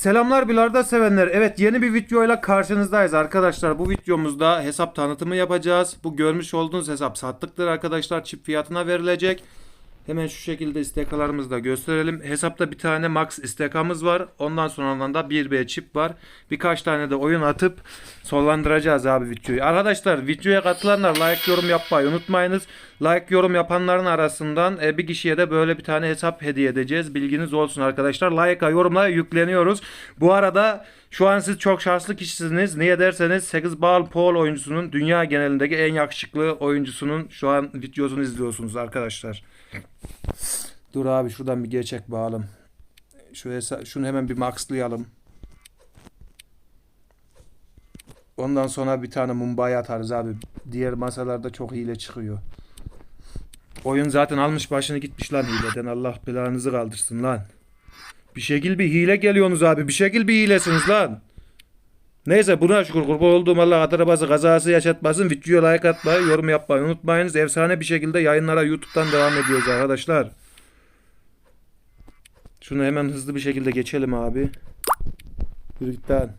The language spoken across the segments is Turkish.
Selamlar bilarda sevenler. Evet yeni bir videoyla karşınızdayız arkadaşlar. Bu videomuzda hesap tanıtımı yapacağız. Bu görmüş olduğunuz hesap sattıktır arkadaşlar. Çip fiyatına verilecek. Hemen şu şekilde istekalarımızı da gösterelim. Hesapta bir tane max istekamız var. Ondan sonra da 1B çip var. Birkaç tane de oyun atıp sonlandıracağız abi videoyu. Arkadaşlar videoya katılanlar like yorum yapmayı unutmayınız. Like yorum yapanların arasından e, bir kişiye de böyle bir tane hesap hediye edeceğiz. Bilginiz olsun arkadaşlar. Like'a yorumlara yükleniyoruz. Bu arada şu an siz çok şanslı kişisiniz. Niye derseniz 8 bal Paul oyuncusunun dünya genelindeki en yakışıklı oyuncusunun şu an videosunu izliyorsunuz arkadaşlar. Dur abi şuradan bir geçek bağalım. Şu şunu hemen bir maxlayalım. Ondan sonra bir tane Mumbai atarız abi. Diğer masalarda çok hile çıkıyor. Oyun zaten almış başını gitmiş lan hileden. Allah belanızı kaldırsın lan. Bir şekil bir hile geliyorsunuz abi. Bir şekil bir hilesiniz lan. Neyse buna şükür kurban olduğum Allah arabası kazası yaşatmasın. Videoya like atmayı, yorum yapmayı unutmayınız. Efsane bir şekilde yayınlara YouTube'dan devam ediyoruz arkadaşlar. Şunu hemen hızlı bir şekilde geçelim abi. Yürü git lan.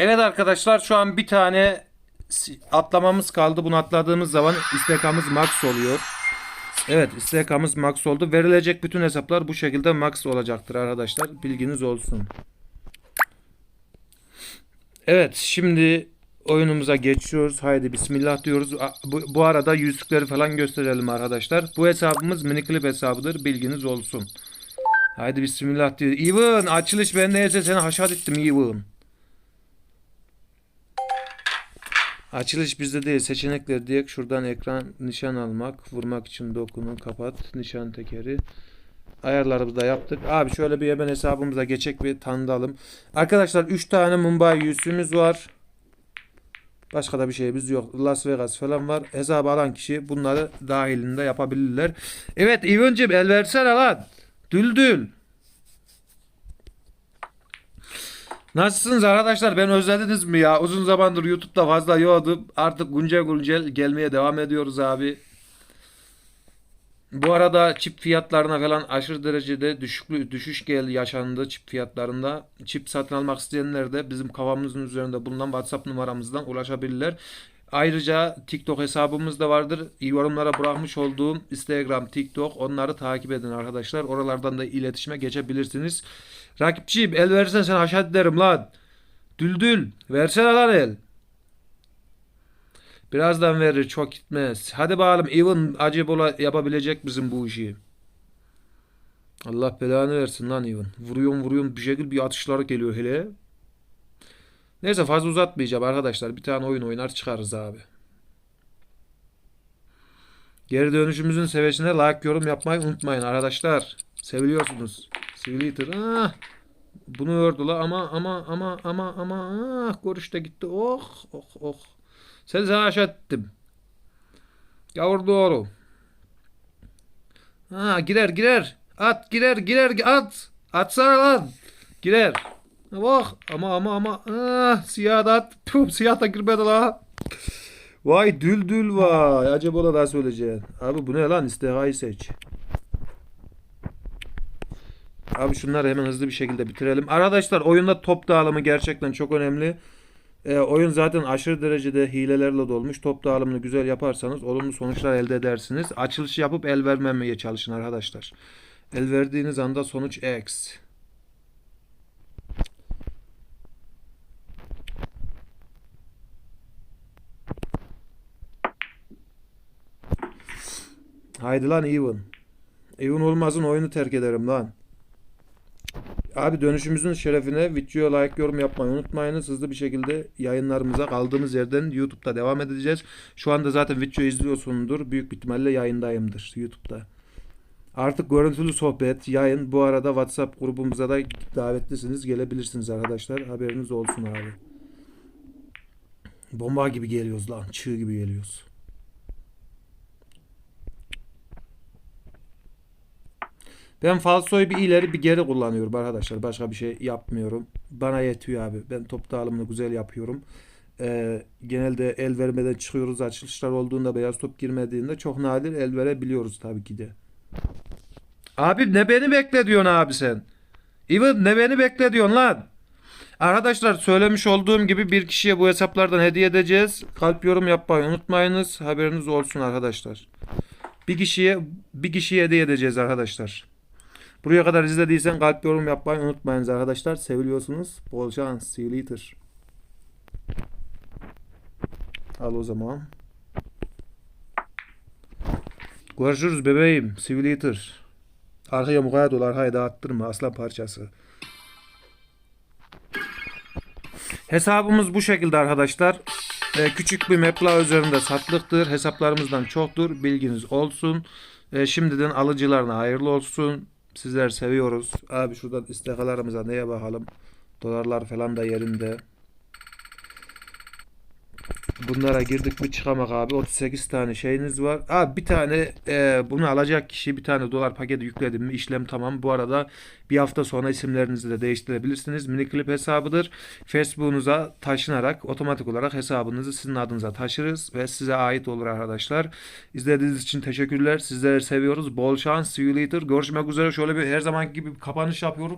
Evet arkadaşlar şu an bir tane atlamamız kaldı. Bunu atladığımız zaman istekamız max oluyor. Evet istekamız max oldu. Verilecek bütün hesaplar bu şekilde max olacaktır arkadaşlar. Bilginiz olsun. Evet şimdi oyunumuza geçiyoruz. Haydi bismillah diyoruz. Bu, arada yüzükleri falan gösterelim arkadaşlar. Bu hesabımız miniklip hesabıdır. Bilginiz olsun. Haydi bismillah diyor. Even açılış ben neyse seni haşat ettim Even. Açılış bizde değil. Seçenekler diye şuradan ekran nişan almak, vurmak için dokunun, kapat, nişan tekeri. Ayarlarımızı da yaptık. Abi şöyle bir hemen hesabımıza geçek bir tanıdalım. Arkadaşlar 3 tane Mumbai yüzüğümüz var. Başka da bir şeyimiz yok. Las Vegas falan var. Hesabı alan kişi bunları dahilinde yapabilirler. Evet Even'cim el versene lan. Düldül. Nasılsınız arkadaşlar? Ben özlediniz mi ya? Uzun zamandır YouTube'da fazla yoktum. Artık güncel güncel gelmeye devam ediyoruz abi. Bu arada çip fiyatlarına falan aşırı derecede düşüklü, düşüş gel yaşandı çip fiyatlarında. Çip satın almak isteyenler de bizim kafamızın üzerinde bulunan WhatsApp numaramızdan ulaşabilirler. Ayrıca TikTok hesabımız da vardır. Yorumlara bırakmış olduğum Instagram, TikTok onları takip edin arkadaşlar. Oralardan da iletişime geçebilirsiniz. Rakipçiyim el versen sen aşağı derim lan. Düldül versene lan el. Birazdan verir çok gitmez. Hadi bakalım Even Acebola yapabilecek bizim bu işi. Allah belanı versin lan Even. Vuruyorum vuruyorum bir şekilde bir atışlar geliyor hele. Neyse fazla uzatmayacağım arkadaşlar. Bir tane oyun oynar çıkarız abi. Geri dönüşümüzün seviyesine like yorum yapmayı unutmayın arkadaşlar. Seviliyorsunuz. Sivilitor. Ah. Bunu ördü la ama ama ama ama ama ah görüş de gitti. Oh oh oh. Sen aşağı ettim. Gavur doğru. Ha girer girer. At girer girer at. Atsana lan. Girer. Bak ama ama ama ah, siyah da at. Puh, siyah da girmedi la. Vay dül dül vay. Acaba da söyleyeceksin. Abi bu ne lan? İstihayı seç. Abi şunları hemen hızlı bir şekilde bitirelim. Arkadaşlar oyunda top dağılımı gerçekten çok önemli. Ee, oyun zaten aşırı derecede hilelerle dolmuş. Top dağılımını güzel yaparsanız olumlu sonuçlar elde edersiniz. Açılış yapıp el vermemeye çalışın arkadaşlar. El verdiğiniz anda sonuç X. Haydi lan Even. Even olmazın oyunu terk ederim lan. Abi dönüşümüzün şerefine videoya like yorum yapmayı unutmayınız. Hızlı bir şekilde yayınlarımıza kaldığımız yerden YouTube'da devam edeceğiz. Şu anda zaten video izliyorsundur. Büyük ihtimalle yayındayımdır YouTube'da. Artık görüntülü sohbet, yayın. Bu arada WhatsApp grubumuza da davetlisiniz. Gelebilirsiniz arkadaşlar. Haberiniz olsun abi. Bomba gibi geliyoruz lan. Çığ gibi geliyoruz. Ben falsoyu bir ileri bir geri kullanıyorum arkadaşlar. Başka bir şey yapmıyorum. Bana yetiyor abi. Ben top dağılımını güzel yapıyorum. Ee, genelde el vermeden çıkıyoruz. Açılışlar olduğunda beyaz top girmediğinde çok nadir el verebiliyoruz tabii ki de. Abi ne beni bekle diyorsun abi sen? Even ne beni bekle diyorsun lan? Arkadaşlar söylemiş olduğum gibi bir kişiye bu hesaplardan hediye edeceğiz. Kalp yorum yapmayı unutmayınız. Haberiniz olsun arkadaşlar. Bir kişiye bir kişiye hediye edeceğiz arkadaşlar. Buraya kadar izlediysen kalp yorum yapmayı unutmayınız arkadaşlar. Seviliyorsunuz. Bol şans. See you later. Al o zaman. Görüşürüz bebeğim. See you later. Arkaya mukayyet ol. Arkaya dağıttırma. Aslan parçası. Hesabımız bu şekilde arkadaşlar. Ee, küçük bir meblağ üzerinde satlıktır. Hesaplarımızdan çoktur. Bilginiz olsun. Ee, şimdiden alıcılarına hayırlı olsun. Sizler seviyoruz. Abi şuradan istikalarımıza neye bakalım. Dolarlar falan da yerinde. Bunlara girdik mi çıkamak abi. 38 tane şeyiniz var. Abi bir tane e, bunu alacak kişi bir tane dolar paketi yükledim mi işlem tamam. Bu arada bir hafta sonra isimlerinizi de değiştirebilirsiniz. Miniklip hesabıdır. Facebook'unuza taşınarak otomatik olarak hesabınızı sizin adınıza taşırız ve size ait olur arkadaşlar. İzlediğiniz için teşekkürler. Sizleri seviyoruz. Bol şans. See you later. Görüşmek üzere. Şöyle bir her zamanki gibi bir kapanış yapıyorum.